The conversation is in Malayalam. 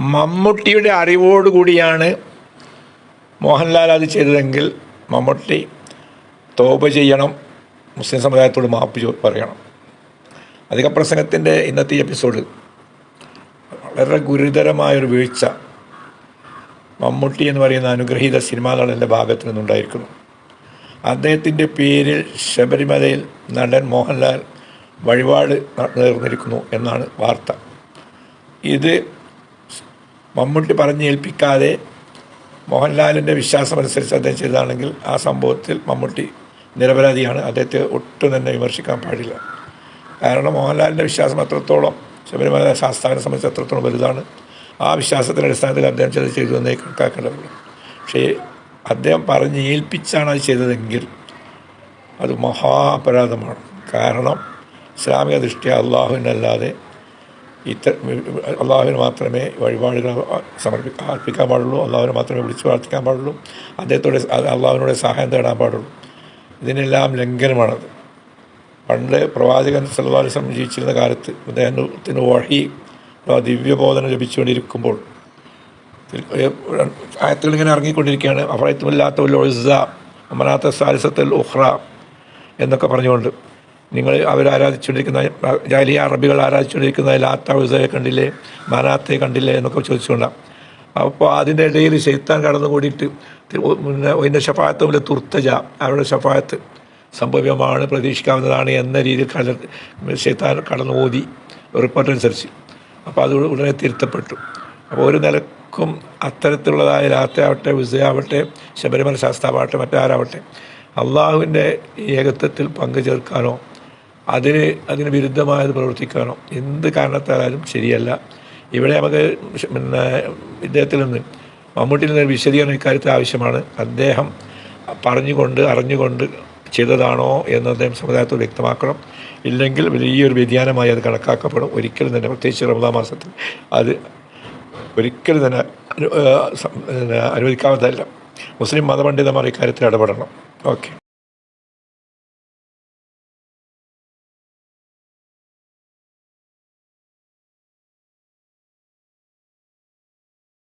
മമ്മൂട്ടിയുടെ അറിവോടുകൂടിയാണ് മോഹൻലാൽ അത് ചെയ്തതെങ്കിൽ മമ്മൂട്ടി തോപ ചെയ്യണം മുസ്ലിം സമുദായത്തോട് മാപ്പ് പറയണം. അധിക പ്രസംഗത്തിന്റെ ഇന്നത്തെ എപ്പിസോഡ് വളരെ ഗുരുതരമായൊരു വീഴ്ച മമ്മൂട്ടി എന്ന് പറയുന്ന അനുഗ്രഹീത സിനിമാ നടന്റെ ഭാഗത്തു നിന്നുണ്ടായിരിക്കുന്നു. അദ്ദേഹത്തിന്റെ പേരിൽ ശബരിമലയിൽ നടൻ മോഹൻലാൽ വഴിപാട് നേർന്നിരിക്കുന്നു എന്നാണ് വാർത്ത. ഇത് മമ്മൂട്ടി പറഞ്ഞേൽപ്പിക്കാതെ മോഹൻലാലിന്റെ വിശ്വാസമനുസരിച്ച് അദ്ദേഹം ചെയ്തതാണെങ്കിൽ ആ സംഭവത്തിൽ മമ്മൂട്ടി നിരപരാധിയാണ്. അദ്ദേഹത്തെ ഒട്ടും തന്നെ വിമർശിക്കാൻ പാടില്ല. കാരണം മോഹൻലാലിന്റെ വിശ്വാസം അത്രത്തോളം ശബരിമല ശാസ്താവിനെ സംബന്ധിച്ച് അത്രത്തോളം വലുതാണ്. ആ വിശ്വാസത്തിന്റെ അടിസ്ഥാനത്തിൽ അദ്ദേഹം ചെയ്ത് ചെയ്തു എന്നേ കണക്കാക്കേണ്ടതുള്ളൂ. പക്ഷേ അദ്ദേഹം പറഞ്ഞ് ഏൽപ്പിച്ചാണ് അത് ചെയ്തതെങ്കിൽ അത് മഹാപരാധമാണ്. കാരണം ഇസ്ലാമിക ദൃഷ്ടിയ അള്ളാഹുവിനല്ലാതെ ഇത്ര അള്ളാഹുവിന് മാത്രമേ വഴിപാടുകൾ സമർപ്പിക്കാൻ അർപ്പിക്കാൻ പാടുള്ളൂ. അള്ളാഹുവിനെ മാത്രമേ വിളിച്ചു പ്രാർത്ഥിക്കാൻ പാടുള്ളൂ. അദ്ദേഹത്തോടെ അള്ളാഹുവിനോട് സഹായം തേടാൻ പാടുള്ളൂ. ഇതിനെല്ലാം ലംഘനമാണത്. പണ്ട് പ്രവാചകൻ വസല്ലം ജീവിച്ചിരുന്ന കാലത്ത് അദ്ദേഹത്തിന് വഴി ദിവ്യബോധനം ലഭിച്ചുകൊണ്ടിരിക്കുമ്പോൾ ആയത്തുകൾ ഇങ്ങനെ ഇറങ്ങിക്കൊണ്ടിരിക്കുകയാണ്. അഫറത്തുമില്ലാത്ത ഒഴിസ അമനാത്ത സാലിസത്തുൽ ഉഹ്റ എന്നൊക്കെ പറഞ്ഞുകൊണ്ട് നിങ്ങൾ അവരാരാധിച്ചുകൊണ്ടിരിക്കുന്ന ജാലിയ അറബികൾ ആരാധിച്ചുകൊണ്ടിരിക്കുന്ന ലാത്ത ഉസയെ കണ്ടില്ലേ മനാത്തെ കണ്ടില്ലേ എന്നൊക്കെ ചോദിച്ചുകൊണ്ടാണ് അപ്പോൾ അതിന്റെ ഇടയിൽ ശൈത്താൻ കടന്നു കൂടിയിട്ട് പിന്നെ അതിന്റെ ഷഫായത്തുമില്ല തുർത്തജ അവരുടെ ഷഫായത്ത് സംഭവ്യമാണ് പ്രതീക്ഷിക്കാവുന്നതാണ് എന്ന രീതിയിൽ കട ശൈത്താൻ കടന്നു ഓതി റിപ്പോർട്ട് അനുസരിച്ച് അപ്പോൾ അത് ഉടനെ തിരുത്തപ്പെട്ടു. അപ്പോൾ ഒരു നിലക്കും അത്തരത്തിലുള്ളതായ ലാത്തയാവട്ടെ വിസയാവട്ടെ ശബരിമല ശാസ്താവട്ടെ മറ്റാരാവട്ടെ അള്ളാഹുവിന്റെ ഏകത്വത്തിൽ പങ്കു ചേർക്കാനോ അതിന് അതിന് വിരുദ്ധമായത് പ്രവർത്തിക്കാനോ എന്ത് കാരണത്താലും ശരിയല്ല. ഇവിടെ നമുക്ക് പിന്നെ ഇദ്ദേഹത്തിൽ നിന്ന് മമ്മൂട്ടിയിൽ നിന്ന് വിശദീകരണം ഇക്കാര്യത്തിൽ ആവശ്യമാണ്. അദ്ദേഹം പറഞ്ഞുകൊണ്ട് അറിഞ്ഞുകൊണ്ട് ചെയ്തതാണോ എന്ന് അദ്ദേഹം സമുദായത്തിൽ വ്യക്തമാക്കണം. ഇല്ലെങ്കിൽ വലിയൊരു വ്യതിയാനമായി അത് കണക്കാക്കപ്പെടും. ഒരിക്കലും തന്നെ പ്രത്യേകിച്ച് റമദാ മാസത്തിൽ അത് ഒരിക്കലും തന്നെ അനുവദിക്കാവുന്നതല്ല. മുസ്ലിം മതപണ്ഡിതന്മാർ ഇക്കാര്യത്തിൽ ഇടപെടണം. ഓക്കെ.